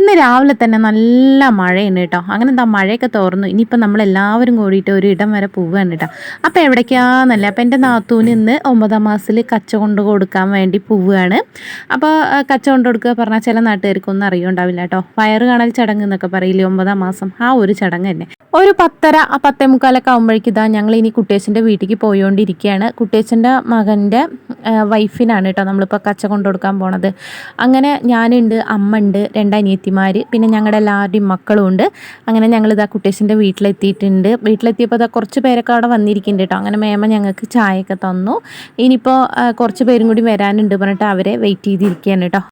ഇന്ന് രാവിലെ തന്നെ നല്ല മഴയുണ്ട് കേട്ടോ. അങ്ങനെ എന്താ മഴയൊക്കെ തോർന്നു. ഇനിയിപ്പോൾ നമ്മളെല്ലാവരും കൂടിയിട്ട് ഒരു ഇടം വരെ പോവുകയാണ് കേട്ടോ. അപ്പോൾ എവിടേക്കാന്നല്ല? അപ്പോൾ എന്റെ നാത്തൂന് ഇന്ന് ഒമ്പതാം മാസത്തിൽ കച്ച കൊണ്ട് കൊടുക്കാൻ വേണ്ടി പോവുകയാണ്. അപ്പോൾ കച്ച കൊണ്ട് കൊടുക്കുക പറഞ്ഞാൽ ചില നാട്ടുകാർക്കൊന്നും അറിയുണ്ടാവില്ല കേട്ടോ. വയറ് കാണൽ ചടങ്ങ് എന്നൊക്കെ പറയില്ലേ ഒമ്പതാം മാസം? ആ ഒരു ചടങ്ങ് തന്നെ. ഒരു പത്തര പത്തേ മുക്കാലൊക്കെ ആകുമ്പോഴേക്കും ഇതാ ഞങ്ങൾ ഇനി കുട്ടേശന്റെ വീട്ടിലേക്ക് പോയോണ്ടിരിക്കുകയാണ്. കുട്ടേശന്റെ മകന്റെ വൈഫിനാണ് കേട്ടോ നമ്മളിപ്പോൾ കച്ച കൊണ്ടു കൊടുക്കാൻ പോണത്. അങ്ങനെ ഞാനുണ്ട് അമ്മ ഉണ്ട് രണ്ടനിയത്തിമാർ പിന്നെ ഞങ്ങളുടെ എല്ലാവരുടെയും മക്കളും ഉണ്ട്. അങ്ങനെ ഞങ്ങൾ ഇതാ കുട്ടേശന്റെ വീട്ടിലെത്തിയിട്ടുണ്ട്. വീട്ടിലെത്തിയപ്പോൾ ഇതാ കുറച്ച് പേരൊക്കെ അവിടെ വന്നിരിക്കുന്നുണ്ട് കേട്ടോ അങ്ങനെ മേമ ഞങ്ങൾക്ക് ചായയൊക്കെ തന്നു. ഇനിയിപ്പോൾ കുറച്ച് പേരും കൂടി വരാനുണ്ട് പറഞ്ഞിട്ട് അവരെ വെയിറ്റ് ചെയ്തിരിക്കുകയാണ് കേട്ടോ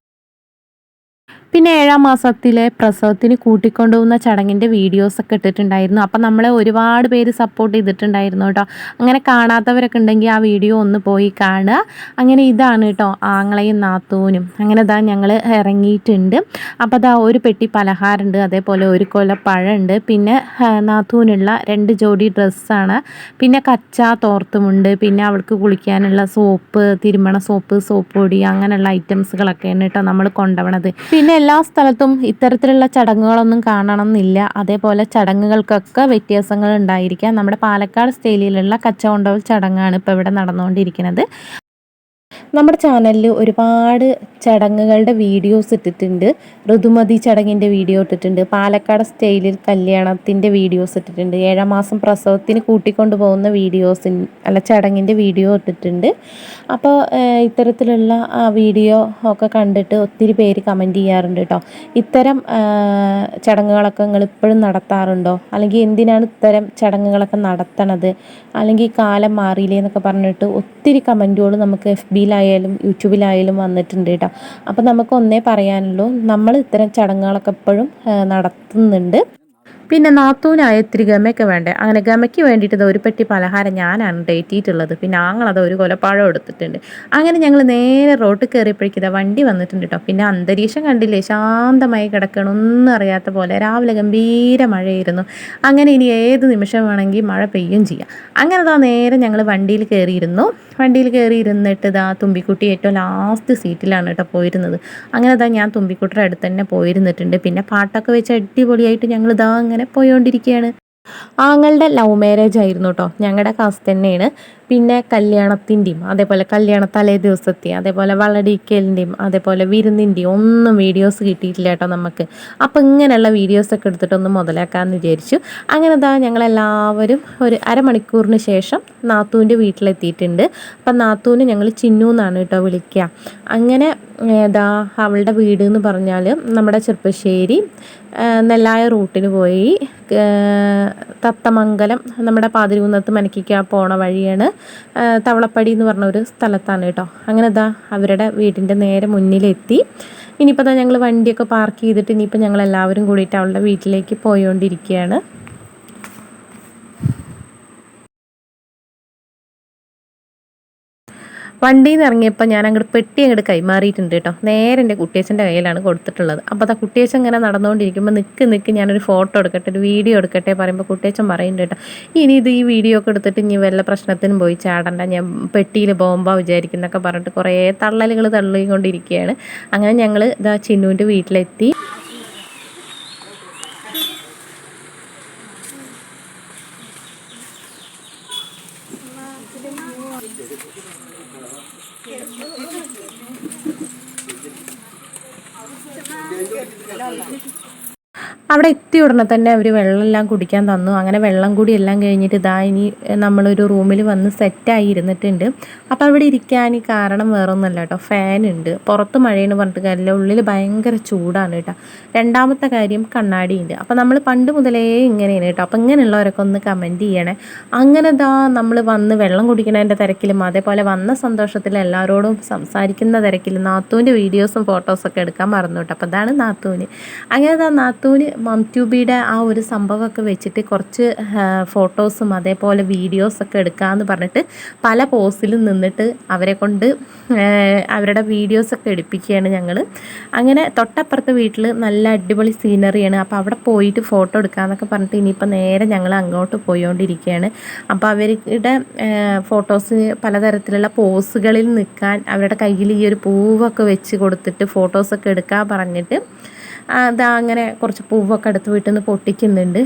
പിന്നെ ഏഴാം മാസത്തിലെ പ്രസവത്തിന് കൂട്ടിക്കൊണ്ടുപോകുന്ന ചടങ്ങിന്റെ വീഡിയോസൊക്കെ ഇട്ടിട്ടുണ്ടായിരുന്നു. അപ്പം നമ്മളെ ഒരുപാട് പേര് സപ്പോർട്ട് ചെയ്തിട്ടുണ്ടായിരുന്നു കേട്ടോ. അങ്ങനെ കാണാത്തവരൊക്കെ ഉണ്ടെങ്കിൽ ആ വീഡിയോ ഒന്ന് പോയി കാണുക. അങ്ങനെ ഇതാണ് കേട്ടോ ആങ്ങളയും നാത്തൂനും. അങ്ങനെ ഇതാ ഞങ്ങൾ ഇറങ്ങിയിട്ടുണ്ട്. അപ്പോൾ അതാ ഒരു പെട്ടി പലഹാരമുണ്ട് അതേപോലെ ഒരു കൊല പഴമുണ്ട്. പിന്നെ നാത്തൂനുള്ള രണ്ട് ജോഡി ഡ്രസ്സാണ്. പിന്നെ കച്ച തോർത്തുമുണ്ട്. പിന്നെ അവൾക്ക് കുളിക്കാനുള്ള സോപ്പ് തിരുമണ സോപ്പ് സോപ്പ് പൊടി അങ്ങനെയുള്ള ഐറ്റംസുകളൊക്കെയാണ് കേട്ടോ നമ്മൾ കൊണ്ടുപോകണത് പിന്നെ എല്ലാ സ്ഥലത്തും ഇത്തരത്തിലുള്ള ചടങ്ങുകളൊന്നും കാണണം എന്നില്ല അതേപോലെ ചടങ്ങുകൾക്കൊക്കെ വ്യത്യാസങ്ങൾ ഉണ്ടായിരിക്കാം നമ്മുടെ പാലക്കാട് സ്റ്റൈലിലുള്ള കച്ചവണ്ടവൽ ചടങ്ങാണ് ഇപ്പോൾ ഇവിടെ നടന്നുകൊണ്ടിരിക്കുന്നത്. നമ്മുടെ ചാനലിൽ ഒരുപാട് ചടങ്ങുകളുടെ വീഡിയോസ് ഇട്ടിട്ടുണ്ട്. ഋതുമതി ചടങ്ങിന്റെ വീഡിയോ ഇട്ടിട്ടുണ്ട്. പാലക്കാട് സ്റ്റൈലിൽ കല്യാണത്തിന്റെ വീഡിയോസ് ഇട്ടിട്ടുണ്ട്. ഏഴാം മാസം പ്രസവത്തിന് കൂട്ടിക്കൊണ്ടു പോകുന്ന വീഡിയോസ് അല്ല ചടങ്ങിന്റെ വീഡിയോ ഇട്ടിട്ടുണ്ട്. അപ്പോൾ ഇത്തരത്തിലുള്ള ആ വീഡിയോ ഒക്കെ കണ്ടിട്ട് ഒത്തിരി പേര് കമന്റ് ചെയ്യാറുണ്ട് കേട്ടോ ഇത്തരം ചടങ്ങുകളൊക്കെ നിങ്ങൾ ഇപ്പോഴും നടത്താറുണ്ടോ? അല്ലെങ്കിൽ എന്തിനാണ് ഇത്തരം ചടങ്ങുകളൊക്കെ നടത്തണത്? അല്ലെങ്കിൽ കാലം മാറിയില്ലേ എന്നൊക്കെ പറഞ്ഞിട്ട് ഒത്തിരി കമന്റുകൾ നമുക്ക് എഫ് ബിയിലായാലും യൂട്യൂബിലായാലും വന്നിട്ടുണ്ട് കേട്ടോ. അപ്പോൾ നമുക്ക് ഒന്നേ പറയാനുള്ളൂ. നമ്മൾ ഇത്തരം ചടങ്ങുകളൊക്കെ എപ്പോഴും നടത്തുന്നുണ്ട്. പിന്നെ നാത്തൂനായ ഇത്തിരി ഗമയൊക്കെ വേണ്ടേ? അങ്ങനെ ഗമയ്ക്ക് വേണ്ടിയിട്ട് ഒരു പെട്ടി പലഹാരം ഞാനാണ് ഡേറ്റിയിട്ടുള്ളത്. പിന്നെ ആങ്ങളത് ഒരു കൊലപ്പാഴം എടുത്തിട്ടുണ്ട്. അങ്ങനെ ഞങ്ങൾ നേരെ റോട്ടിൽ കയറിയപ്പോഴേക്കിതാ വണ്ടി വന്നിട്ടുണ്ട് കേട്ടോ പിന്നെ അന്തരീക്ഷം കണ്ടില്ലേ? ശാന്തമായി കിടക്കണം. ഒന്നും അറിയാത്ത പോലെ രാവിലെ ഗംഭീര മഴയായിരുന്നു. അങ്ങനെ ഇനി ഏത് നിമിഷം വേണമെങ്കിൽ മഴ പെയ്യും ചെയ്യാം. അങ്ങനെ ഇതാ നേരെ ഞങ്ങൾ വണ്ടിയിൽ കയറിയിരുന്നു. വണ്ടിയിൽ കയറിയിരുന്നിട്ട് ഇതാ തുമ്പിക്കുട്ടി ഏറ്റവും ലാസ്റ്റ് സീറ്റിലാണ് കേട്ടോ പോയിരുന്നത്. അങ്ങനെ ഇതാ ഞാൻ തുമ്പിക്കുട്ടിയുടെ അടുത്ത് തന്നെ പോയിരുന്നിട്ടുണ്ട്. പിന്നെ പാട്ടൊക്കെ വെച്ച് അടിപൊളിയായിട്ട് ഞങ്ങൾ ഇതാ അങ്ങനെ പോയോണ്ടിരിക്കുകയാണ് ആങ്ങളുടെ ലവ് മാരേജ് ആയിരുന്നു കേട്ടോ ഞങ്ങളുടെ കാസ്റ്റ് തന്നെയാണ്. പിന്നെ കല്യാണത്തിന്റെയും അതേപോലെ കല്യാണ തലേ ദിവസത്തെയും അതേപോലെ വളടിക്കലിന്റെയും അതേപോലെ വിരുന്നിന്റെയും ഒന്നും വീഡിയോസ് കിട്ടിയിട്ടില്ല കേട്ടോ നമുക്ക്. അപ്പോൾ ഇങ്ങനെയുള്ള വീഡിയോസൊക്കെ എടുത്തിട്ടൊന്ന് മുതലാക്കാമെന്ന് വിചാരിച്ചു. അങ്ങനെ ഇതാ ഞങ്ങളെല്ലാവരും ഒരു അരമണിക്കൂറിന് ശേഷം നാത്തൂന്റെ വീട്ടിലെത്തിയിട്ടുണ്ട്. അപ്പം നാത്തൂന് ഞങ്ങൾ ചിന്നു എന്നാണ് കേട്ടോ വിളിക്കുക. അങ്ങനെ ഏതാ അവളുടെ വീട് എന്ന് പറഞ്ഞാൽ നമ്മുടെ ചെറുപ്പശ്ശേരി നെല്ലായ റൂട്ടിന് പോയി തത്തമംഗലം നമ്മുടെ പാതിരികുന്നത്ത് മനക്കിക്ക പോണ വഴിയാണ് തവളപ്പടി എന്ന് പറഞ്ഞ ഒരു സ്ഥലത്താണ് കേട്ടോ. അങ്ങനെ ഇതാ അവരുടെ വീടിന്റെ നേരെ മുന്നിലെത്തി. ഇനിയിപ്പോൾ ഞങ്ങൾ വണ്ടിയൊക്കെ പാർക്ക് ചെയ്തിട്ട് ഇനിയിപ്പോൾ ഞങ്ങൾ എല്ലാവരും കൂടിയിട്ട് അവളുടെ വീട്ടിലേക്ക് പോയോണ്ടിരിക്കുകയാണ്. വണ്ടിയിൽ നിന്ന് ഇറങ്ങിയപ്പോൾ ഞാൻ അങ്ങോട്ട് പെട്ടി അങ്ങോട്ട് കൈമാറിയിട്ടുണ്ട് കേട്ടോ. നേരെ എന്റെ കുട്ടിയച്ചന്റെ കയ്യിലാണ് കൊടുത്തിട്ടുള്ളത്. അപ്പോൾ ആ കുട്ടിയച്ചൻ ഇങ്ങനെ നടന്നുകൊണ്ടിരിക്കുമ്പോൾ നിൽക്ക് നിൽക്ക് ഞാനൊരു ഫോട്ടോ എടുക്കട്ടെ ഒരു വീഡിയോ എടുക്കട്ടെ പറയുമ്പോൾ കുട്ടിയച്ചൻ പറയുന്നുണ്ട് കേട്ടോ. ഇനി ഇത് ഈ വീഡിയോ ഒക്കെ എടുത്തിട്ട് ഇനി വല്ല പ്രശ്നത്തിനും പോയി ചാടണ്ട ഞാൻ പെട്ടിയിൽ ബോംബ വിചാരിക്കുന്നൊക്കെ പറഞ്ഞിട്ട് കുറേ തള്ളലുകൾ തള്ളിക്കൊണ്ടിരിക്കുകയാണ് അങ്ങനെ ഞങ്ങൾ ഇതാ ചിന്നുവിന്റെ വീട്ടിലെത്തി. আল্লাহ അവിടെ എത്തിയ ഉടനെ തന്നെ അവർ വെള്ളമെല്ലാം കുടിക്കാൻ തന്നു. അങ്ങനെ വെള്ളം കൂടി എല്ലാം കഴിഞ്ഞിട്ട് ഇതാ ഇനി നമ്മളൊരു റൂമിൽ വന്ന് സെറ്റായി ഇരുന്നിട്ടുണ്ട്. അപ്പോൾ അവിടെ ഇരിക്കാൻ ഈ കാരണം വേറൊന്നുമല്ല കേട്ടോ. ഉണ്ട്. പുറത്ത് മഴയെന്ന് പറഞ്ഞിട്ട് കാര്യമില്ല. ഉള്ളിൽ ഭയങ്കര ചൂടാണ് കേട്ടോ. രണ്ടാമത്തെ കാര്യം കണ്ണാടിയുണ്ട് അപ്പോൾ നമ്മൾ പണ്ട് മുതലേ ഇങ്ങനെയാണ് കേട്ടോ. അപ്പോൾ ഇങ്ങനെയുള്ളവരൊക്കെ ഒന്ന് കമന്റ് ചെയ്യണേ. അങ്ങനെ ഇതാ നമ്മൾ വന്ന് വെള്ളം കുടിക്കണതിന്റെ തിരക്കിലും അതേപോലെ വന്ന സന്തോഷത്തിൽ എല്ലാവരോടും സംസാരിക്കുന്ന തിരക്കിലും നാത്തൂന്റെ വീഡിയോസും ഫോട്ടോസൊക്കെ എടുക്കാൻ മറന്നു കേട്ടോ. അപ്പോൾ അതാണ് നാത്തൂന്. അങ്ങനെ ഇതാ നാത്തൂന് മം ട്യൂബിയുടെ ആ ഒരു സംഭവമൊക്കെ വെച്ചിട്ട് കുറച്ച് ഫോട്ടോസും അതേപോലെ വീഡിയോസൊക്കെ എടുക്കാമെന്ന് പറഞ്ഞിട്ട് പല പോസിലും നിന്നിട്ട് അവരെ കൊണ്ട് അവരുടെ വീഡിയോസൊക്കെ എടുപ്പിക്കുകയാണ് ഞങ്ങൾ അങ്ങനെ തൊട്ടപ്പുറത്തെ വീട്ടിൽ നല്ല അടിപൊളി സീനറിയാണ്. അപ്പോൾ അവിടെ പോയിട്ട് ഫോട്ടോ എടുക്കാമെന്നൊക്കെ പറഞ്ഞിട്ട് ഇനിയിപ്പോൾ നേരെ ഞങ്ങൾ അങ്ങോട്ട് പോയിക്കൊണ്ടിരിക്കുകയാണ് അപ്പോൾ അവരുടെ ഫോട്ടോസ് പലതരത്തിലുള്ള പോസുകളിൽ നിൽക്കാൻ അവരുടെ കയ്യിൽ ഈ ഒരു പൂവൊക്കെ വെച്ച് കൊടുത്തിട്ട് ഫോട്ടോസൊക്കെ എടുക്കാൻ പറഞ്ഞിട്ട് അതാ അങ്ങനെ കുറച്ച് പൂവൊക്കെ അടുത്ത് വീട്ടിൽ നിന്ന് പൊട്ടിക്കുന്നുണ്ട്.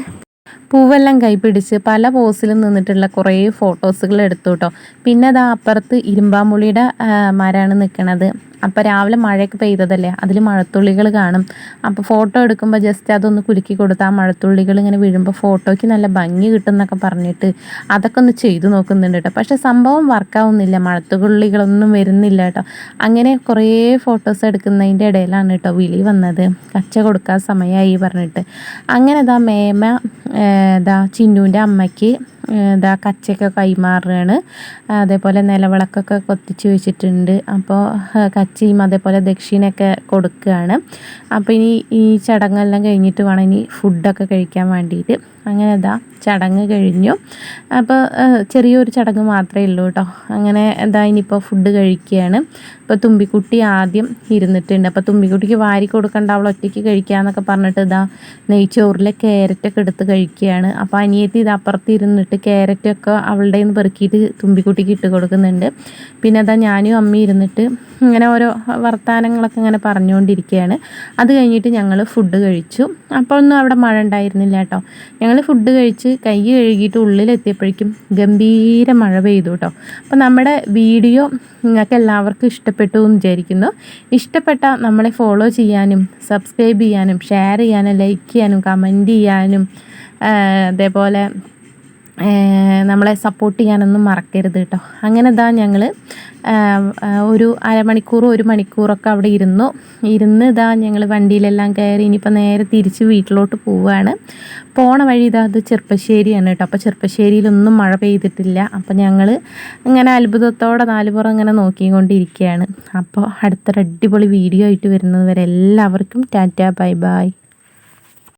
പൂവെല്ലാം കൈപിടിച്ച് പല പോസിലും നിന്നിട്ടുള്ള കുറേ ഫോട്ടോസുകൾ എടുത്തു കേട്ടോ പിന്നെ അതാ അപ്പുറത്ത് ഇരുമ്പാമ്പുളിയുടെ മരമാണ് നിൽക്കണത് അപ്പോൾ രാവിലെ മഴയൊക്കെ പെയ്തതല്ലേ? അതിൽ മഴത്തുള്ളികൾ കാണും. അപ്പോൾ ഫോട്ടോ എടുക്കുമ്പോൾ ജസ്റ്റ് അതൊന്ന് കുലുക്കി കൊടുത്താൽ ആ മഴത്തുള്ളികൾ ഇങ്ങനെ വീഴുമ്പോൾ ഫോട്ടോയ്ക്ക് നല്ല ഭംഗി കിട്ടും എന്നൊക്കെ പറഞ്ഞിട്ട് അതൊക്കെ ഒന്ന് ചെയ്തു നോക്കുന്നുണ്ട് കേട്ടോ. പക്ഷേ സംഭവം വർക്കാവുന്നില്ല മഴത്തുള്ളികളൊന്നും വരുന്നില്ല കേട്ടോ. അങ്ങനെ കുറേ ഫോട്ടോസ് എടുക്കുന്നതിന്റെ ഇടയിലാണ് കേട്ടോ വിളി വന്നത്. കച്ച കൊടുക്കാൻ സമയമായി പറഞ്ഞിട്ട്. അങ്ങനെ ഇതാ മേമ ഇതാ ചിന്നുവിന്റെ അമ്മയ്ക്ക് ഇതാ കച്ചയൊക്കെ കൈമാറുകയാണ്. അതേപോലെ നിലവിളക്കൊക്കെ കൊത്തിച്ച് വെച്ചിട്ടുണ്ട്. അപ്പോൾ കച്ചയും അതേപോലെ ദക്ഷിണയൊക്കെ കൊടുക്കുകയാണ്. അപ്പോൾ ഇനി ഈ ചടങ്ങെല്ലാം കഴിഞ്ഞിട്ട് വേണം ഇനി ഫുഡൊക്കെ കഴിക്കാൻ വേണ്ടിയിട്ട്. അങ്ങനെ ഇതാ ചടങ്ങ് കഴിഞ്ഞു. അപ്പോൾ ചെറിയൊരു ചടങ്ങ് മാത്രമേ ഉള്ളൂ കേട്ടോ അങ്ങനെ എന്താ ഇനിയിപ്പോൾ ഫുഡ് കഴിക്കുകയാണ്. ഇപ്പോൾ തുമ്പിക്കുട്ടി ആദ്യം ഇരുന്നിട്ടുണ്ട്. അപ്പോൾ തുമ്പിക്കുട്ടിക്ക് വാരി കൊടുക്കണ്ട അവൾ ഒറ്റയ്ക്ക് കഴിക്കാമെന്നൊക്കെ പറഞ്ഞിട്ട് ഇതാ നെയ്ച്ചോറിലെ ക്യാരറ്റൊക്കെ എടുത്ത് കഴിക്കുകയാണ്. അപ്പോൾ അനിയത്തി ഇത് അപ്പുറത്ത് ഇരുന്നിട്ട് ക്യാരറ്റൊക്കെ അവളുടെ നിന്ന് പെറുക്കിയിട്ട് തുമ്പിക്കുട്ടിക്ക് ഇട്ട് കൊടുക്കുന്നുണ്ട്. പിന്നെ അതാ ഞാനും അമ്മ ഇരുന്നിട്ട് ഇങ്ങനെ ഓരോ വർത്തമാനങ്ങളൊക്കെ ഇങ്ങനെ പറഞ്ഞുകൊണ്ടിരിക്കുകയാണ്. അത് കഴിഞ്ഞിട്ട് ഞങ്ങൾ ഫുഡ് കഴിച്ചു. അപ്പോൾ ഒന്നും അവിടെ മഴ ഉണ്ടായിരുന്നില്ല കേട്ടോ ഞങ്ങൾ ഫുഡ് കഴിച്ച് കൈ കഴുകിയിട്ട് ഉള്ളിലെത്തിയപ്പോഴേക്കും ഗംഭീര മഴ പെയ്തു കേട്ടോ. അപ്പോൾ നമ്മുടെ വീഡിയോ നിങ്ങൾക്ക് എല്ലാവർക്കും ഇഷ്ടപ്പെട്ടു എന്ന് വിചാരിക്കുന്നു. ഇഷ്ടപ്പെട്ട നമ്മളെ ഫോളോ ചെയ്യാനും സബ്സ്ക്രൈബ് ചെയ്യാനും ഷെയർ ചെയ്യാനും ലൈക്ക് ചെയ്യാനും കമന്റ് ചെയ്യാനും അതേപോലെ നമ്മളെ സപ്പോർട്ട് ചെയ്യാനൊന്നും മറക്കരുത് കേട്ടോ. അങ്ങനെ ഇതാ ഞങ്ങൾ ഒരു അരമണിക്കൂർ ഒരു മണിക്കൂറൊക്കെ അവിടെ ഇരുന്നു. ഇരുന്ന് ഇതാ ഞങ്ങൾ വണ്ടിയിലെല്ലാം കയറി ഇനിയിപ്പോൾ നേരെ തിരിച്ച് വീട്ടിലോട്ട് പോവുകയാണ് പോണ വഴി ഇതാ അത് ചെറുപ്പശ്ശേരിയാണ് കേട്ടോ. അപ്പോൾ ചെറുപ്പശ്ശേരിയിലൊന്നും മഴ പെയ്തിട്ടില്ല. അപ്പോൾ ഞങ്ങൾ ഇങ്ങനെ അത്ഭുതത്തോടെ നാലുപുറം ഇങ്ങനെ നോക്കിക്കൊണ്ടിരിക്കുകയാണ്. അപ്പോൾ അടുത്തൊരു അടിപൊളി വീഡിയോ ആയിട്ട് വരുന്നത് വരെ എല്ലാവർക്കും ടാറ്റ ബൈ ബൈ.